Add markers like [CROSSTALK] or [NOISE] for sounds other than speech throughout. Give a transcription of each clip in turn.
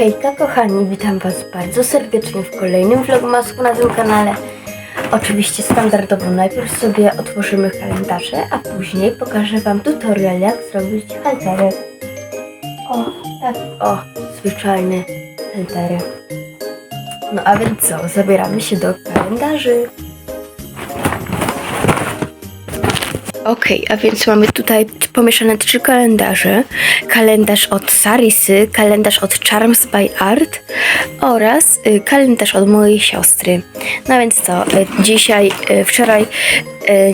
Hejka kochani, witam was bardzo serdecznie w kolejnym vlogmasku na tym kanale. Oczywiście standardowo najpierw sobie otworzymy kalendarze, a później pokażę wam tutorial jak zrobić haltery. O, tak, o, zwyczajny haltery. No a więc co, zabieramy się do kalendarzy. Okej, a więc mamy tutaj pomieszane trzy kalendarze. Kalendarz od Sarisy, kalendarz od Charms by Art oraz y, kalendarz od mojej siostry. No więc co, y, dzisiaj, y, wczoraj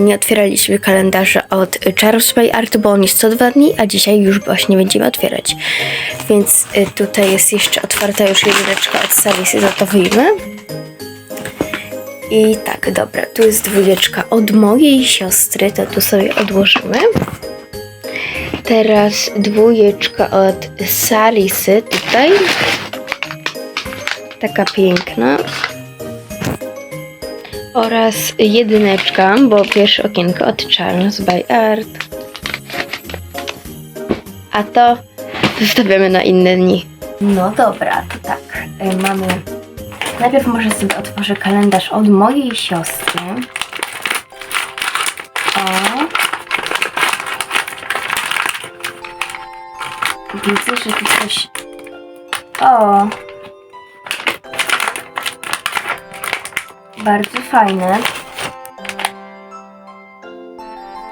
nie otwieraliśmy kalendarza od Charms by Art, bo on jest co dwa dni, a dzisiaj już właśnie będziemy otwierać. Więc tutaj jest jeszcze otwarta już jedyneczka od Sarisy, za to wyjmę. I tak, dobra, tu jest dwójeczka od mojej siostry, to tu sobie odłożymy. Teraz dwójeczka od Sarisy tutaj. Taka piękna. Oraz jedyneczka, bo pierwsze okienko od Charles by Art. A to zostawiamy na inne dni. No dobra, to tak, y, mamy Najpierw może sobie otworzę kalendarz od mojej siostry. O. Widzę, że tu coś... O. Bardzo fajne.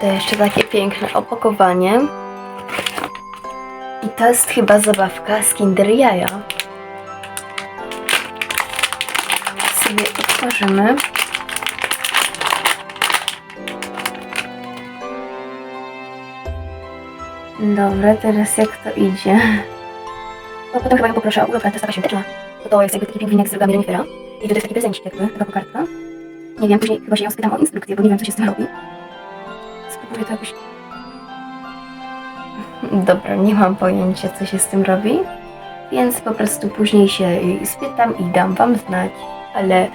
To jeszcze takie piękne opakowanie. I to jest chyba zabawka z Kinder Jaja. Otworzymy. Dobra, teraz jak to idzie? No potem chyba ją poproszę o ulotkę, to jest taka świąteczna. To, to jest jakby taki pingwinek z drogami renifera. I tutaj jest taki prezencik jakby, taka kokardka. Nie wiem, później chyba się ją spytam o instrukcję, bo nie wiem co się z tym robi. Spróbuję to jakoś... [LAUGHS] Dobra, nie mam pojęcia co się z tym robi. Więc po prostu później się spytam i dam wam znać ale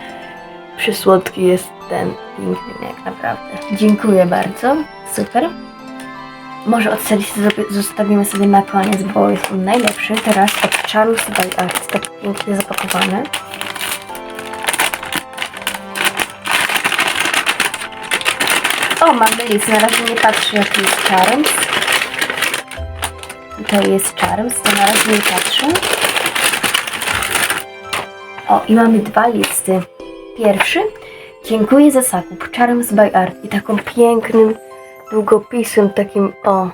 przysłodki jest ten pingwinek, naprawdę. Dziękuję bardzo, super. Może od serii sobie- zostawimy sobie na koniec, bo jest on najlepszy. Teraz od Charles by Art, tak pięknie zapakowany. O, mamy list, na razie nie patrzę jaki jest Charms. To jest Charms, to na razie nie patrzę. O, i mamy dwa listy. Pierwszy. Dziękuję za zakup. Charms by Art. I taką pięknym długopisem, takim o,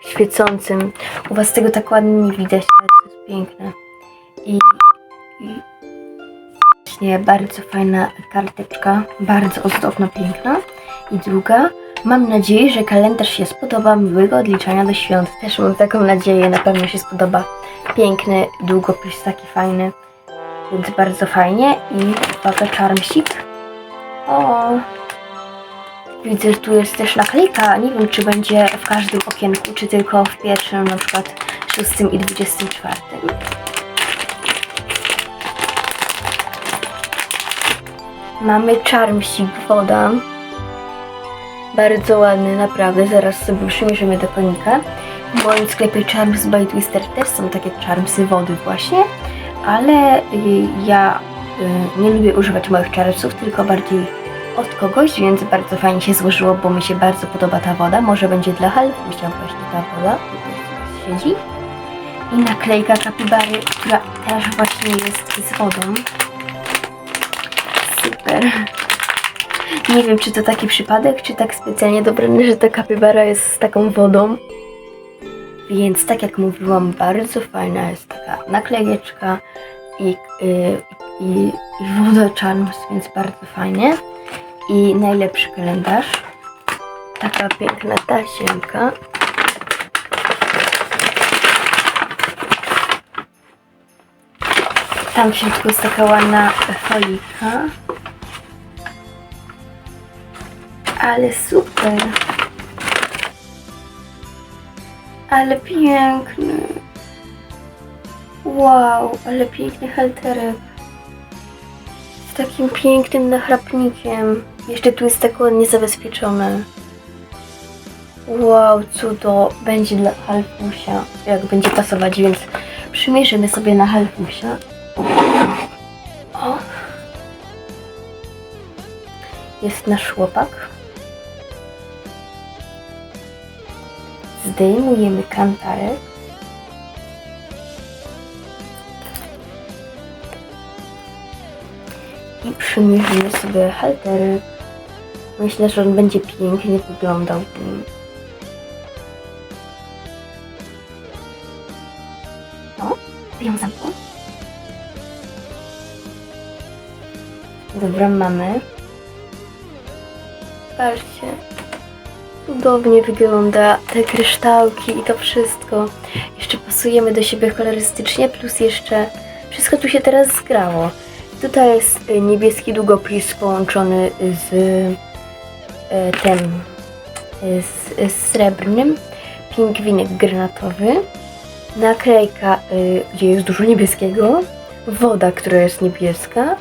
świecącym. U Was tego tak ładnie nie widać, ale to jest piękne. I, i właśnie bardzo fajna karteczka. Bardzo ozdobna, piękna. I druga. Mam nadzieję, że kalendarz się spodoba. Miłego odliczania do świąt. Też mam taką nadzieję. Na pewno się spodoba. Piękny długopis, taki fajny. Więc bardzo fajnie. I uwaga, charmsik. O! Widzę, że tu jest też naklejka. Nie wiem, czy będzie w każdym okienku, czy tylko w pierwszym, na przykład 6 i 24. Mamy charmsik woda. Bardzo ładny, naprawdę. Zaraz sobie przymierzymy do konika. W moim sklepie Charms by Twister też są takie charmsy wody właśnie ale y, ja y, nie lubię używać moich czarców, tylko bardziej od kogoś, więc bardzo fajnie się złożyło, bo mi się bardzo podoba ta woda. Może będzie dla halfusia właśnie ta woda, tutaj siedzi. I naklejka kapibary, która też właśnie jest z wodą. Super. Nie wiem, czy to taki przypadek, czy tak specjalnie dobrany, że ta kapibara jest z taką wodą. Więc tak jak mówiłam, bardzo fajna jest taka naklejeczka i, y, i, i woda Charms, więc bardzo fajnie. I najlepszy kalendarz. Taka piękna tasiemka. Tam w środku jest taka ładna folika. Ale super. Ale piękny. Wow, ale piękny halterek. Z takim pięknym nachrapnikiem. Jeszcze tu jest tak ładnie zabezpieczony. Wow, cudo. Będzie dla Halfusia, jak będzie pasować, więc przy przymierzymy sobie na halfusia. O! Jest nasz chłopak. Zdejmujemy kantarek. I przymierzymy sobie halterek. Myślę, że on będzie pięknie wyglądał w nim. O, ją zamknę. Dobra, mamy. Patrzcie. Cudownie wygląda te kryształki i to wszystko. Jeszcze pasujemy do siebie kolorystycznie, plus jeszcze wszystko tu się teraz zgrało. Tutaj jest y, niebieski długopis połączony z y, tym y, z, z srebrnym, pingwinek granatowy, naklejka, gdzie jest dużo niebieskiego, woda, która jest niebieska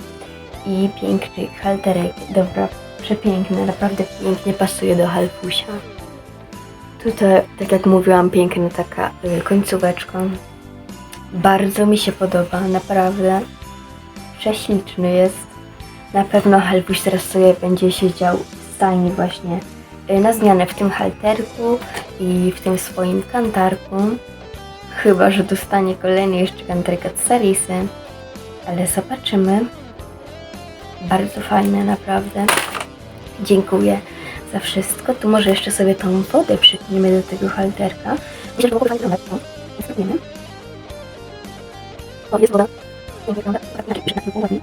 i piękny halterek. Dobra, przepiękny, naprawdę pięknie pasuje do halfusia. Tutaj, tak jak mówiłam, piękna taka y, końcóweczka. Bardzo mi się podoba, naprawdę. Prześliczny jest. Na pewno halfuś teraz sobie będzie siedział w stajni właśnie y, na zmianę w tym halterku i w tym swoim kantarku. Chyba, że dostanie kolejny jeszcze kantarek od Sarisy. Ale zobaczymy. Bardzo fajne, naprawdę. Dziękuję za wszystko. Tu może jeszcze sobie tą wodę przypniemy do tego halterka. Myślę, że mogło fajnie wyglądać. O, spróbujemy. O, jest woda. Pięknie wygląda. Tym ładnie.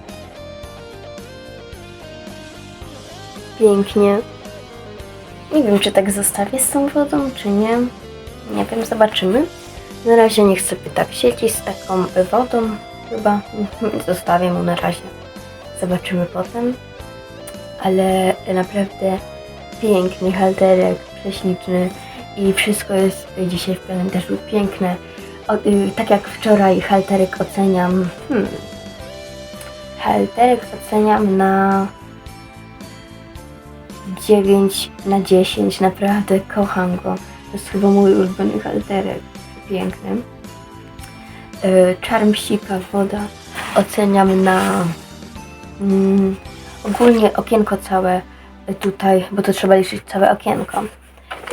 Pięknie. Nie wiem, czy tak zostawię z tą wodą, czy nie. Nie wiem, zobaczymy. Na razie niech sobie tak siedzi z taką wodą. Chyba zostawię mu na razie. Zobaczymy potem. Ale naprawdę piękny halterek, prześliczny i wszystko jest dzisiaj w kalendarzu piękne. O, y, tak jak wczoraj halterek oceniam. Hmm, halterek oceniam na 9 na 10. Naprawdę kocham go. To jest chyba mój ulubiony halterek. Piękny. Y, Czarm woda oceniam na mm, ogólnie okienko całe tutaj, bo to trzeba liczyć całe okienko.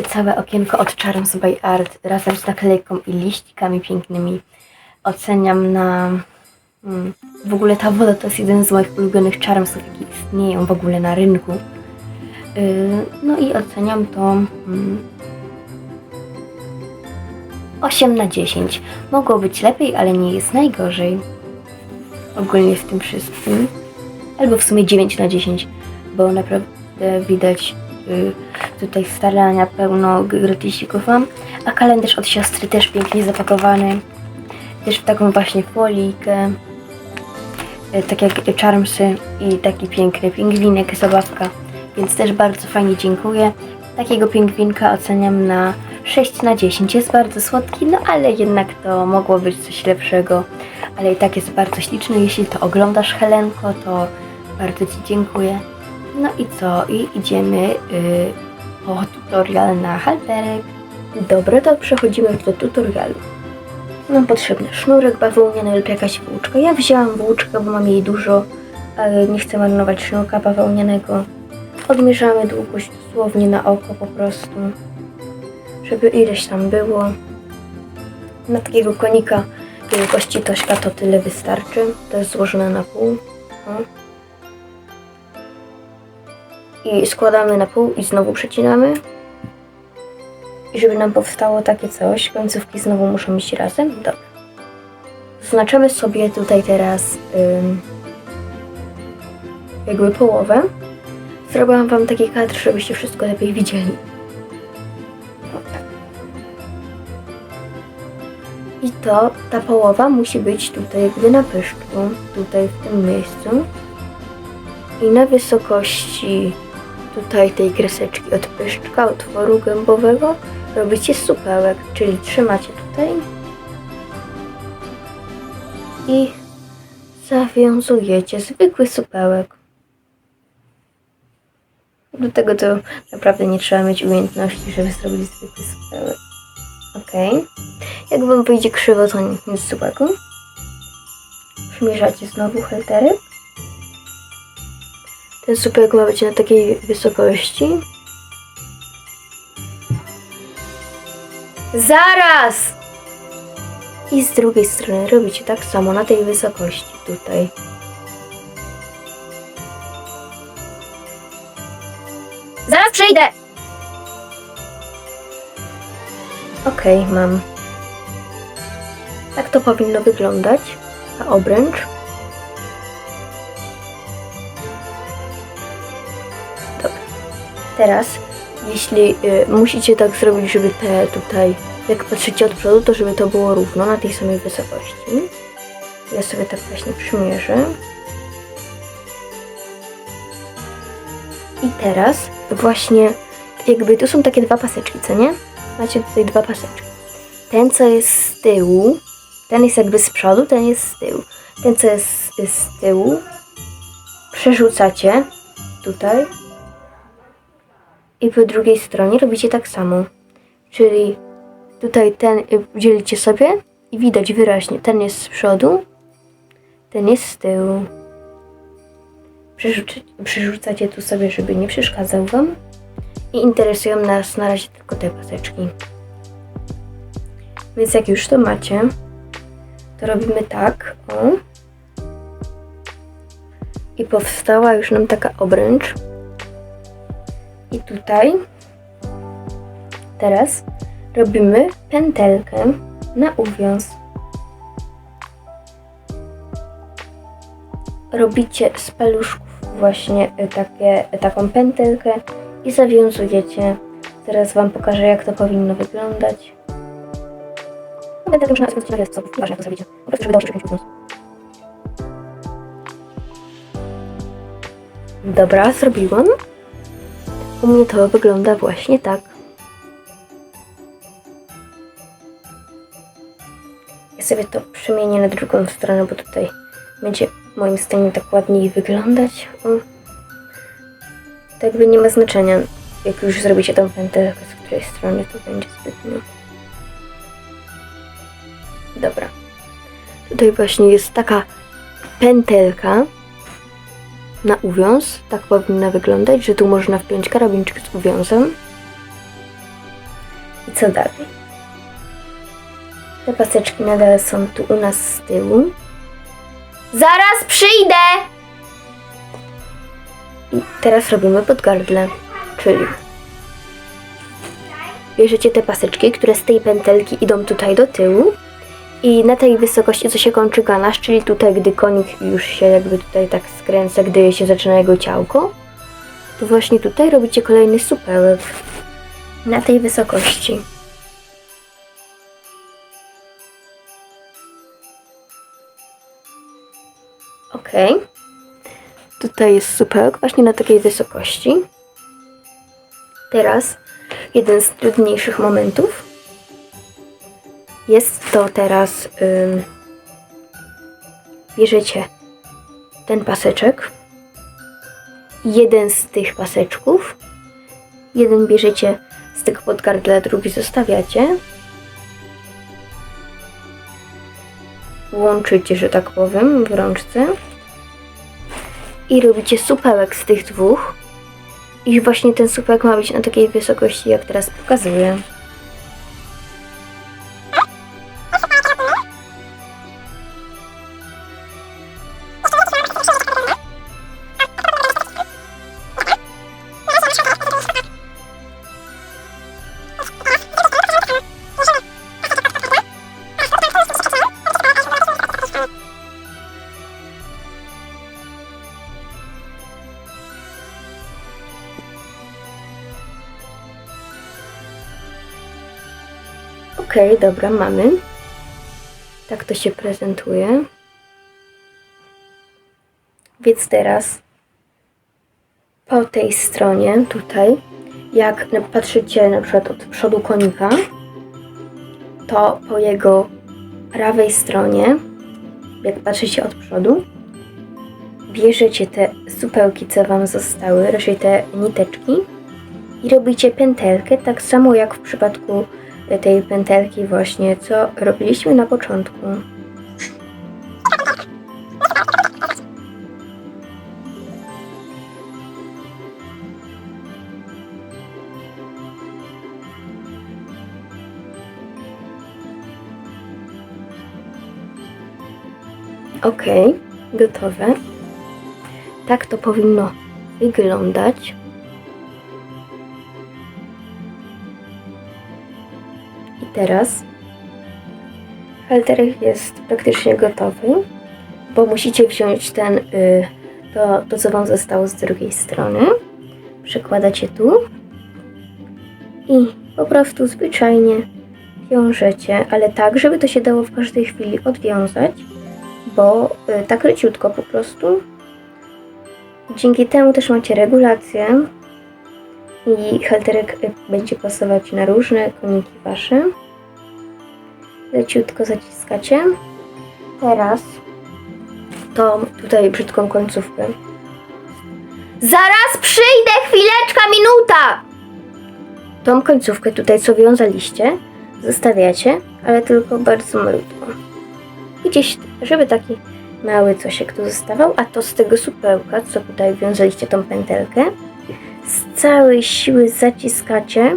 Całe okienko od Charms by Art razem z naklejką i liścikami pięknymi oceniam na mm, w ogóle ta woda to jest jeden z moich ulubionych charmsów, jakie istnieją w ogóle na rynku. Y, No i oceniam to mm, 8 na 10. Mogło być lepiej, ale nie jest najgorzej. Ogólnie z tym wszystkim. Albo w sumie 9 na 10, bo naprawdę widać y, tutaj starania pełno gratisików mam. A kalendarz od siostry też pięknie zapakowany. Też w taką właśnie folikę. Y, tak jak Charmsy i taki piękny pingwinek, zabawka. Więc też bardzo fajnie dziękuję. Takiego pingwinka oceniam na 6 na 10. Jest bardzo słodki, no ale jednak to mogło być coś lepszego. Ale i tak jest bardzo śliczny. Jeśli to oglądasz, Helenko, to bardzo Ci dziękuję. No i co? I idziemy y, po tutorial na halterek. Dobra, to przechodzimy do tutorialu. Mam potrzebny sznurek bawełniany lub jakaś włóczka. Ja wzięłam włóczkę, bo mam jej dużo, ale nie chcę marnować sznurka bawełnianego. Odmierzamy długość dosłownie na oko po prostu, żeby ileś tam było. Na takiego konika wielkości Tośka to tyle wystarczy. To jest złożone na pół. I składamy na pół i znowu przecinamy. I żeby nam powstało takie coś, końcówki znowu muszą iść razem. Dobra. Zaznaczymy sobie tutaj teraz jakby połowę. Zrobiłam wam taki kadr, żebyście wszystko lepiej widzieli. I to, ta połowa musi być tutaj jakby na pyszczku, tutaj w tym miejscu. I na wysokości tutaj tej kreseczki od pyszczka, otworu gębowego robicie supełek, czyli trzymacie tutaj i zawiązujecie zwykły supełek. Do tego to naprawdę nie trzeba mieć umiejętności, żeby zrobić zwykły supełek. Ok. Jak wam wyjdzie krzywo, to nic złego. Przymierzacie znowu haltery. Ten słupek ma być na takiej wysokości. Zaraz! I z drugiej strony robicie tak samo na tej wysokości tutaj. Zaraz przyjdę! Okej, mam. Tak to powinno wyglądać. Ta obręcz. Teraz, jeśli y, musicie tak zrobić, żeby te tutaj, jak patrzycie od przodu, to żeby to było równo na tej samej wysokości. Ja sobie tak właśnie przymierzę. I teraz właśnie jakby tu są takie dwa paseczki, co nie? Macie tutaj dwa paseczki. Ten, co jest z tyłu, ten jest jakby z przodu, ten jest z tyłu. Ten, co jest z tyłu, przerzucacie tutaj i po drugiej stronie robicie tak samo. Czyli tutaj ten y, dzielicie sobie i widać wyraźnie, ten jest z przodu, ten jest z tyłu. Przerzucacie tu sobie, żeby nie przeszkadzał Wam. I interesują nas na razie tylko te paseczki. Więc jak już to macie, to robimy tak, o. I powstała już nam taka obręcz. I tutaj teraz robimy pętelkę na uwiąz. Robicie z paluszków właśnie y, takie, taką pętelkę i zawiązujecie. Zaraz Wam pokażę, jak to powinno wyglądać. No, będę już na wiele sposobów, nieważne jak to zrobicie. Po prostu, żeby dało się. Dobra, zrobiłam. U mnie to wygląda właśnie tak. Ja sobie to przemienię na drugą stronę, bo tutaj będzie moim zdaniem tak ładniej wyglądać. O. To jakby nie ma znaczenia, jak już zrobicie tą pętelkę, z której strony to będzie zbytnio. Dobra. Tutaj właśnie jest taka pętelka na uwiąz. Tak powinna wyglądać, że tu można wpiąć karabinczyk z uwiązem. I co dalej? Te paseczki nadal są tu u nas z tyłu. Zaraz przyjdę! I teraz robimy podgardle, czyli bierzecie te paseczki, które z tej pętelki idą tutaj do tyłu i na tej wysokości, co się kończy ganasz, czyli tutaj, gdy konik już się jakby tutaj tak skręca, gdy się zaczyna jego ciałko, to właśnie tutaj robicie kolejny supełek na tej wysokości. Ok. Tutaj jest supełek właśnie na takiej wysokości. Teraz jeden z trudniejszych momentów. Jest to teraz. Bierzecie ten paseczek. Jeden z tych paseczków. Jeden bierzecie z tego podgardla, drugi zostawiacie. Łączycie, że tak powiem, w rączce. I robicie supełek z tych dwóch. I właśnie ten supełek ma być na takiej wysokości, jak teraz pokazuję. Okej, dobra, mamy. Tak to się prezentuje. Więc teraz po tej stronie tutaj, jak patrzycie na przykład od przodu konika, to po jego prawej stronie, jak patrzycie od przodu, bierzecie te supełki, co Wam zostały, raczej te niteczki i robicie pętelkę, tak samo jak w przypadku tej pętelki właśnie, co robiliśmy na początku. Ok, gotowe. Tak to powinno wyglądać. Teraz halterek jest praktycznie gotowy, bo musicie wziąć ten, y, to, to co Wam zostało z drugiej strony. Przekładacie tu i po prostu zwyczajnie wiążecie, ale tak, żeby to się dało w każdej chwili odwiązać, bo y, tak leciutko po prostu. Dzięki temu też macie regulację i halterek y, będzie pasować na różne koniki wasze. Leciutko zaciskacie. Teraz tą tutaj brzydką końcówkę. Zaraz przyjdę, chwileczka, minuta! Tą końcówkę tutaj, co wiązaliście, zostawiacie, ale tylko bardzo malutko. I Gdzieś, żeby taki mały cosiek tu zostawał, a to z tego supełka, co tutaj wiązaliście tą pętelkę, z całej siły zaciskacie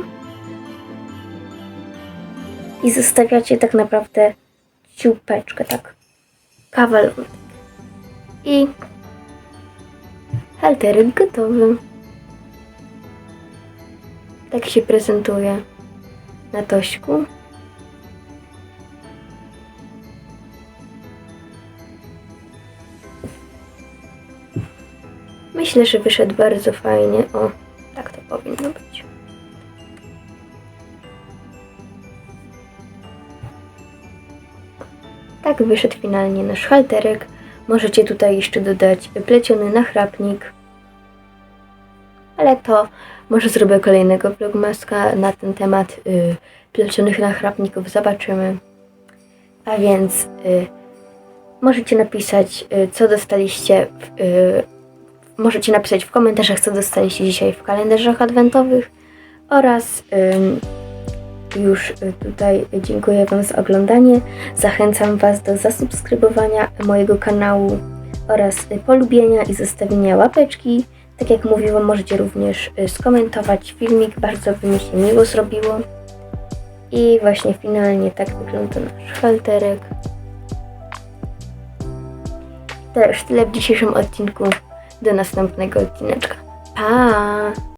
i zostawiacie tak naprawdę ciupeczkę, tak kawalonek. I halterek gotowy. Tak się prezentuje na tośku. Myślę, że wyszedł bardzo fajnie. O, Wyszedł finalnie nasz halterek. Możecie tutaj jeszcze dodać pleciony nachrapnik. Ale to może zrobię kolejnego vlogmaska na ten temat y, plecionych nachrapników. Zobaczymy. A więc y, możecie napisać, y, co dostaliście w, y, Możecie napisać w komentarzach, co dostaliście dzisiaj w kalendarzach adwentowych oraz ym, już y, tutaj dziękuję Wam za oglądanie. Zachęcam Was do zasubskrybowania mojego kanału oraz y, polubienia i zostawienia łapeczki. Tak jak mówiłam, możecie również y, skomentować filmik, bardzo by mi się miło zrobiło. I właśnie finalnie tak wygląda nasz halterek. To już tyle w dzisiejszym odcinku. Do następnego odcineczka. Pa!